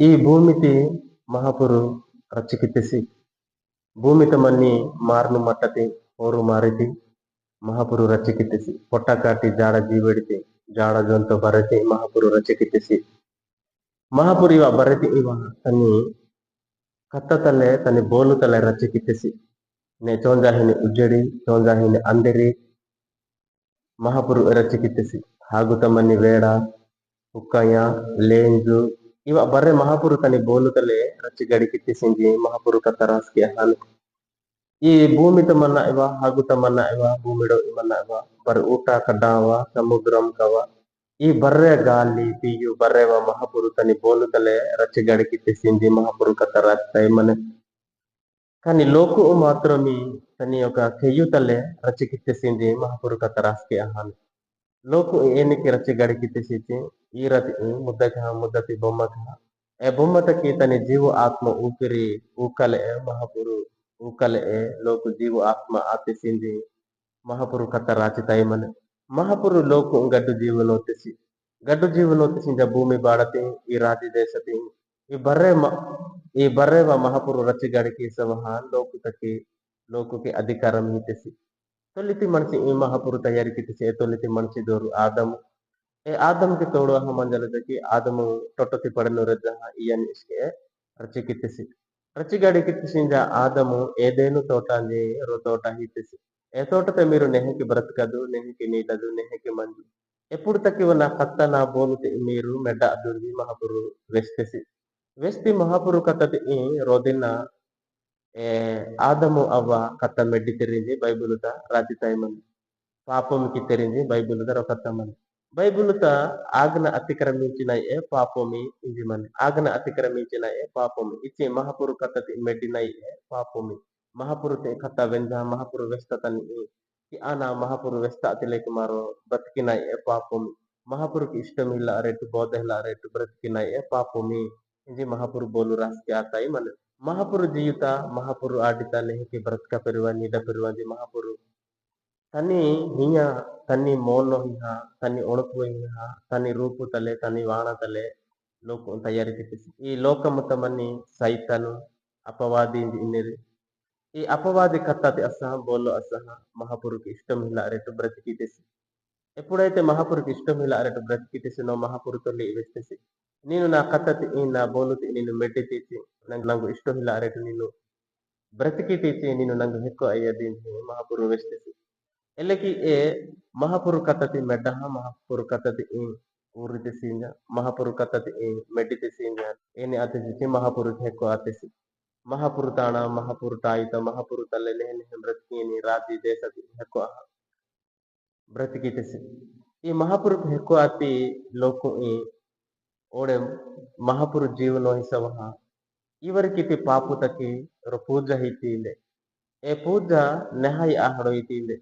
ಈ ಭೂಮಿತಿ ಮಹಾಪುರು రచ్చకిత్తెసి ಭೂಮಿತ ಮನ್ನಿ ಮಾರ್ನು ಮಟ್ಟತೆ ಓರು ಮಾರಿತಿ, ಮಹಾಪುರು ರಚಕಿತ್ತಿಸಿ. ಪೊಟ್ಟ ಕಾಟಿ, ಜಾಡ ಜೀವಿಡಿತಿ, ಜಾಡ ಜಂತು ಬರತಿ, ಮಹಾಪುರು ರಚಕಿತ್ತಿಸಿ. ಮಹಾಪುರು ಇವ ಬರತಿ ಇವ ತನ್ನಿ ಕತ್ತ ತಲೆ ತನ್ನ ಬೋಲು ತಲೆ ರಚಕಿತ್ತಿಸಿ. ನೆ ಚೋಂಜಾಹಿನಿ ಉಜ್ಜಡಿ, ಚೋಂಜಾಹಿನಿ ಅಂದಿರಿ, ಮಹಾಪುರು ರಚಕಿತ್ತಿಸಿ. ಹಾಗೂ ತಮ್ಮನಿ ವೇಡ, ಹುಕ್ಕಯ್ಯ, ಲೇಂಜು ఇవ బర్రె మహాపురు తని బోలుతలే రచ్చి గడికిత్తిసింది మహాపురు కథ రాసుకి హాను ಈ ಭೂಮಿ ತಮನ್ನ ಇವ ಹಾಗೂ ತಮನ್ನ ಇವ ಭೂಮಿಡೋ ಇಮನ್ನ ಇವ ಬರ್ ಊಟ ಕಡ್ಡಾವ ಸಮುದ್ರಂ ಕವ ఈ బర్రె గాలి తీయు బర్రెవ మహాపురు తని బోలుతలే రచ్చి గడికిత్తిసింది మహాపురు కథ రాస్తాయి మన కానీ లోకు మాత్రమే తని యొక్క కెయ్యుతలే రచికిత్తిసింది మహాపురు కథ రాసుకి హాను లోకు ఏనికి రచ్చి గడికిత్తిసింది ఈ రతి ముద్దక ముద్దతి బొమ్మక ఏ బొమ్మతకి తన జీవ ఆత్మ ఊపిరి ఊకలే మహాపురు ఊకలే లోకు జీవ ఆత్మ ఆతిసింది మహాపురు కథ రాచితాయి మన మహాపురు లోకు గడ్డు జీవనోతిసి గడ్డు జీవనోతిసింజ భూమి బాడతి ఈ రాతి దేశతి ఈ బర్రె మ- ఈ బర్రెవ మహాపురు రచ్చి గడికి సవహ లోకుతకి లోకుకి అధికారం ఇతిసి తొలితి మనిషి ఈ మహాపురు తయారీకి తీసి ఏ తొలితి మనిషి దోరు ఆదము. ఏ ఆదముకి తోడు అహ మంజలదకి ఆదము టొట్టతి పడను రజ ఇయన్ ఇష్కే రచికిత్తిసి రచిగడికిత్తిసింజ ఆదము ఏదేను తోట అంది రో తోట హిత్తిసి ఏ తోటతో మీరు నెహకి బ్రతకదు నెహకి నీటదు నెహకి మంజు ఎప్పుడు తక్కివ నా కత్త నా బోలు మీరు మెడ్డ అదుంది మహాపురు వెస్తేసి వెస్తి మహాపురు కథతి రోదిన్న ಆದಮು ಅವ್ವ ಕತ್ತ ಮೆಡ್ಡಿ ತೆರಿಂಜಿ ಬೈಬುಲುತ ರಾತಿ ತಾಯಿ ಮಂದಿ పాపముకి తెరించి బైబిల్ దొరకత్తమని బైబిల్తో ఆజ్ఞ అతిక్రమించిన ఏ పాపమి ఇది మని ఆజ్ఞ అతిక్రమించిన ఏ పాపమి. ఇచ్చి మహాపురు కథ మెడ్డిన ఏ పాపమి. మహాపురు కథ వెంద మహాపురు వెస్తతని ఆనా మహాపురు వెస్త అతిలేకి మారు బ్రతికిన ఏ పాపమి. మహాపురుకి ఇష్టం ఇలా రెట్టు బోధ ఇలా రెట్టు బ్రతికిన ఏ పాపమి. ఇది మహాపురు బోలు రాసి ఆతాయి మన ಮಹಾಪುರು ಜೀವಿತ ಮಹಾಪುರು ಆಡಿತ ನೆಹಕಿ ಬ್ರತ್ಕ ಪೆರುವ ನಿಡ ಪೆರುವ ಜಿ ಮಹಾಪುರು ತನ್ನಿ ಹಿಯ ತನ್ನಿ ಮೋನು ಹಿಹ ತನ್ನಿ ಒಣಕು ಹಿಹ ತನ್ನಿ ರೂಪು ತಲೆ ತನ್ನಿ ವಾಣ ತಲೆ ಲೋಕ ತಯಾರಿ ತಿಪ್ಪಿಸಿ ಈ ಲೋಕ ಮುತ್ತ ಮನ್ನಿ ಸೈತನು ಅಪವಾದಿ ಇನ್ನಿರಿ ఈ అపవాది కత్తతి అసహ బోల్లో అసహ మహాపురుకి ఇష్టం ఇలా అరెట్టు బ్రతికితేసి ఎప్పుడైతే మహాపురుకి ఇష్టం ఇలా అరెట్టు బ్రతికితేసినో మహాపురుతో వేస్తేసి ನೀನು ನಾ ಕತ್ತತಿ ನಾ ಬೋಲುತಿ ನೀನು ಮೆಡ್ಡಿತೀಚಿ ನಂಗೆ ನಂಗೆ ಇಷ್ಟು ಇಲ್ಲ ಅರೆಟು ನೀನು ಬ್ರತಿಕಿತೀಚಿ ನೀನು ನಂಗೆ ಹೆಕ್ಕು ಅಯ್ಯದಿಂಚಿ ಮಹಾಪುರು ವೆಷ್ಟಿಸಿ ಎಲ್ಲಕಿ ಏ ಮಹಾಪುರು ಕತ್ತತಿ ಮೆಡ್ಡಹ ಮಹಾಪುರು ಕತ್ತತಿ ಊರಿತಿಸಿಂಜ ಮಹಾಪುರು ಕತ್ತತಿ ಮೆಡ್ಡಿತಿಸಿಂಜ ಏನೇ ಆತಿಸಿ ಮಹಾಪುರು ಹೆಕ್ಕು ಆತಿಸಿ ಮಹಾಪುರು ತಾಣ ಮಹಾಪುರು ತಾಯಿತ ಮಹಾಪುರು ತಲೆ ನೆಹನೆ ಬ್ರತಿಕೇನಿ ರಾತಿ ದೇಶತಿ ಹೆಕ್ಕು ಅಹ ಬ್ರತಿಕಿತಿಸಿ ಈ ಮಹಾಪುರು ಹೆಕ್ಕು ಆತಿ ಲೋಕು ಈ ಓಡೆ ಮಹಾಪುರು ಜೀವನೋ ಇವರ ಕಿತಿ ಪಾಪುತಕಿ ಪೂಜ ಹಿತಿಂದೆ ಎ ಪೂಜ ನೆಹಾಯಿ ಆಹಡೋ ಹಿತಿಂದೆ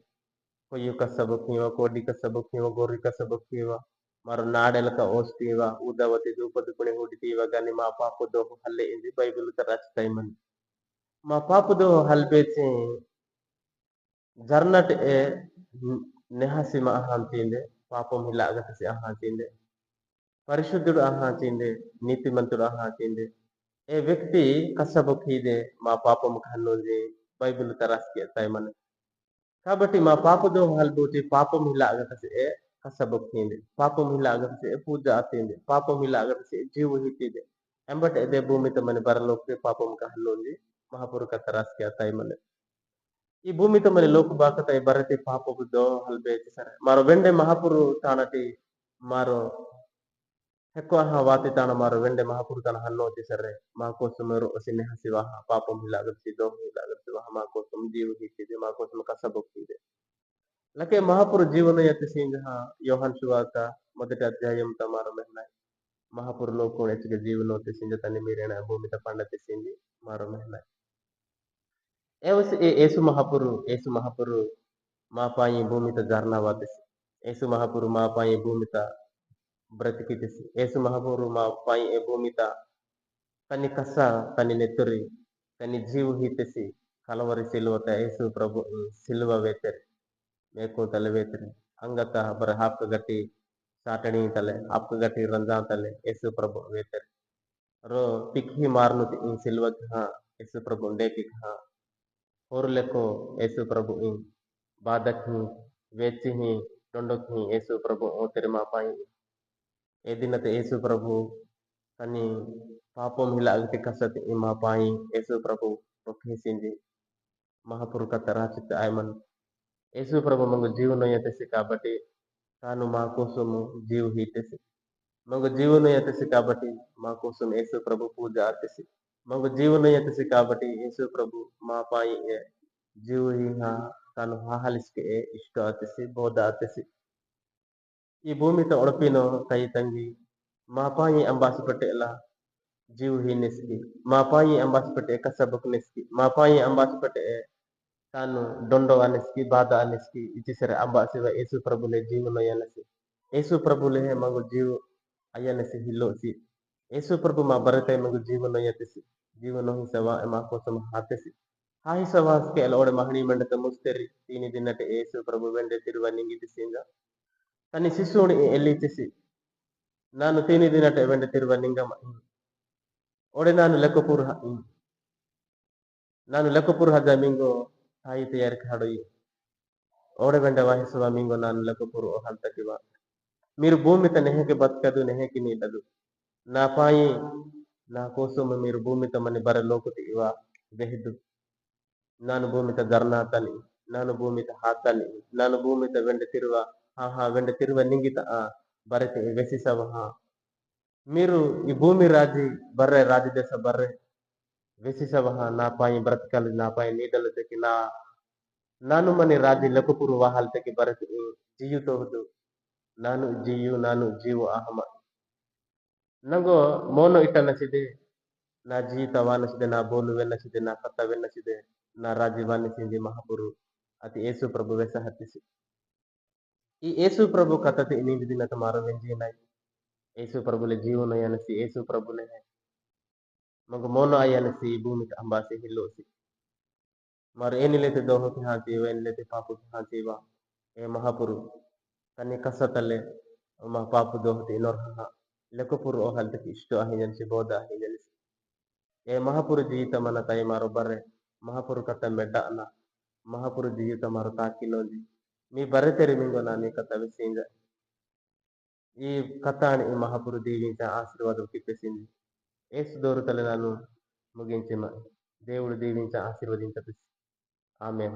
ಕೊಯ್ಯು ಕಸಬಕ್ಕಿವ ಕೋಡಿ ಕಸಬಕ್ಕಿವ ಗೋರಿ ಕಸಬಕ್ಕಿವ ಮರ ನಾಡೆಲಕ ಓಸ್ತೀವ ಉದವತಿ ದೂಪದ ಕುಣಿ ಹುಡಿತೀವ ಗನಿ ಮಾ ಪಾಪುದೋ ಹಲ್ಲೆ ಇಂದಿ ಬೈಬಲ್ ತ ರಚತೈ ಮಾ ಪಾಪುದೋ ಹಲ್ಬೇಚಿ ಜರ್ನಟ್ ಎ ನೆಹಸಿ ಮಾ ಅಹಾಂತಿಂದೆ ಪಾಪಂ ಹಿಲ್ಲ ಅಗತಸಿ ಅಹಾಂತಿಂದೆ పరిశుద్ధుడు ఆహా చేందే నీతిమంతుడు ఆహా చేందే ఏ వ్యక్తి కసబు ఖీదే మా పాపము కన్నోంది బైబిల్ తరాస్కి తయమని కాబట్టి మా పాప దోహాలు పోటీ పాపం ఇలా అగతసే కసబు ఖీంది పాపం ఇలా అగతసే పూజ ఆతింది పాపం ఇలా అగతసే జీవు హితిదే ಎಂಬಟ್ ಎದೆ ಭೂಮಿ ತಮ್ಮನೆ ಬರಲೋಕೆ ಪಾಪಂ ಕಹಲ್ಲೋಂಜಿ ಮಹಾಪುರುಕ ತರಾಸ್ಗೆ ತೈಮನೆ ಈ ಭೂಮಿ ತಮ್ಮನೆ ಲೋಕ ಬಾಕ ತೈ ಬರತಿ ಪಾಪಬುದ್ದೋ ಹಲ್ಬೇ ಸರೆ ಮಾರೋ ವೆಂಡೆ ಮಹಾಪುರು ತಾಣಟಿ ಮಾರೋ ಹೆಕ್ವಾಹ ವಾತಿತಾಣ ಮಾರು ವೆಂಡೆ ಮಹಾಪುರುತನ ಹನ್ನೋತಿ ಸರ್ರೆ ಮಾಕೋಸಮರು ಸಿನ್ನೆಹ ಸಿವಾಹ ಪಾಪಂ ಹಿಲಾಗರಿಸಿ ದೋಹ ಹಿಲಾಗರಿಸಿವಾಹ ಮಾಕೋಸಮ ಜೀವ ಹೀಗಿದೆ ಮಾಕೋಸಮ ಕಸ ಬೊಕ್ಕಿದೆ లకే మహాపురు జీవన యతి సింహ యోహన్ శువార్త మొదటి అధ్యాయం తమారు మెహ్నాయ్ మహాపురు లోకం ఎచ్చగ జీవనం తెసింది తని మీరైన భూమిత పండ తెసింది మారు మెహ్నాయ్ ఏసు మహాపురు ఏసు మహాపురు మా పాయి భూమిత జర్నా తెసి ఏసు మహాపురు మా పాయి భూమిత బ్రతికితిసి యేసు మహాబోరు మా పై ఏ భూమి తన్ని కస తన్ని నెత్తురి తన్ని జీవు హీతెసి కలవరి సిలువత యేసు ప్రభు సిలువ వేతరి మేకు తల వేతరి ಹಂಗತ ಬರ ಹಾಪ್ಕ ಗಟ್ಟಿ ಸಾಟಣಿ ತಲೆ ಹಾಪ್ಕ ಗಟ್ಟಿ ರಂಜಾ ತಲೆ ಯೇಸು ಪ್ರಭು ವೇತರ್ ರೋ ತಿಕ್ಕಿ ಮಾರ್ನು ಸಿಲ್ವಕ್ ಹಾ ಯೇಸು ಪ್ರಭು ಡೇಕಿಕ್ ಹಾ ಹೋರ್ಲೆಕೋ ಯೇಸು ಪ್ರಭು ಇಂ ಬಾದಕ್ ಹಿ ವೇಚಿ ಹಿ ಡೊಂಡಕ್ ಹಿ ಯೇಸು ಪ್ರಭು ಓ ತಿರುಮಾ ಪಾಯಿ ఏదినత యేసు ప్రభు తని పాపం ఇలా అగతి కసతి మా పాయి యేసు ప్రభు ఒక్కేసింది మహాపురుకత రాచిత ఆయమన్ యేసు ప్రభు మంగు జీవన ఎత్తేసి కాబట్టి తాను మా కోసము జీవు హీటేసి మంగు జీవన ఎత్తేసి కాబట్టి మా కోసం యేసు ప్రభు పూజ ఆర్తేసి మంగు జీవన ఎత్తేసి కాబట్టి యేసు ప్రభు మా పాయి జీవు తాను హాహలిస్కే ఇష్ట ఆతేసి బోధ ఆతేసి ಈ ಭೂಮಿತ ಒಳಪಿನೋ ಕೈ ತಂಗಿ ಮಾಪಾಯಿ ಅಂಬಾಸಿ ಪಟ್ಟೆಲ್ಲ jiw hineski mapayi ambasipate kasabukneski mapayi ambasipate tanu dondo aneski bada aneski itisere ambasiwa yesu prabule jiwno yanasi yesu prabule he mago jiw ayanasi hillosi yesu prabu ma barate mago jiwno yatisi jiwno hisawa ema kosam hatesi ha hisawaske el ode mahni mandata musteri tini dinate yesu prabu wende tiruwa ತನ್ನ தன்னை ಎಲ್ಲಿ எல்லித்தேசி ನಾನು ತೇನಿದಿನಟ ವೆಂಡತಿರುವ ನಿಂಗಮ ಒಡೆ ನಾನು ಲೆಕ್ಕಪುರ ನಾನು ಲೆಕ್ಕಪುರ ಹದ ಮಿಂಗೋ ತಾಯಿ ತಯಾರಿಕೆ ಹಾಡೋಯಿ. ಓಡೆ ಬೆಂಡ ವಹಿಸುವ ಮಿಂಗೋ ನಾನು ಲೆಕ್ಕಪುರ ಹಂತಕಿವ మీరు భూమిత నెహకి బతకదు నెహకి నీడదు నా ನಾ నా కోసం మీరు భూమితమని ಬರ ఇవ వెహిదు ನಾನು ಭೂಮಿತ ಧರ್ನಾತನಿ, ನಾನು ಭೂಮಿತ ಹಾತನಿ ನಾನು ಭೂಮಿತ ವೆಂಡ ತಿರುವ వెంట తిరువ లింగిత బరతి వెసిసవ మీరు ఈ భూమి రాజి బర్రె రాజదేశ బర్రె వెసిసవ నా పాయి బ్రతకాలి నా పాయి నీడల తెగి నా ನಾನು ಮನೆ ರಾಜಿ ಲಕಪುರು ವಾಹಲ್ ತೆಗೆ ಬರತಿ ಜಿಯು ನಾನು ಜಿಯು ನಾನು ಜೀವ, ಅಹಮ. ನಂಗೋ ಮೌನ ಇಟ್ಟ ನಾ ಜೀವಿತವ ನಾ ಬೋಲುವೆ ನಸಿದೆ ನಾ ಕತ್ತವೆ ನಾ ರಾಜೀವ ನಸಿದೆ ಮಹಾಪುರು ಅತಿ ಯೇಸು ಪ್ರಭುವೆ ಸಹತಿಸಿ ప్రభు కథ నీటి ದಿನ ಮಾರೋ ವೆಂಜಿನಾಯಿ ಯೇಸು ಪ್ರಭುಲೆ ಜೀವನ ಎನಸಿ ಯೇಸು ಪ್ರಭುಲೆ ಮಗ ಮೋನ ಎನಸಿ ಭೂಮಿ ಅಂಬಾಸಿ ಹಿಲ್ಲೋಸಿ mar eni lete doho ki hanti wen lete papu ki hanti wa e mahapuru tani kasatale ma papu doho ti nor ha lekopuru o halte ki isto ahijan si boda ahijan si e mahapuru jita mana tai maro bare mahapuru kata medda na mahapuru jita maro takilondi మీ bare teri mingo na mi kata ఈ కథాని ఈ మహాపురు దీవించే ఆశీర్వాదం తిప్పేసింది ఏసు దోరుతల నన్ను ముగించిన దేవుడు దీవించ ఆశీర్వదించదు ఆమె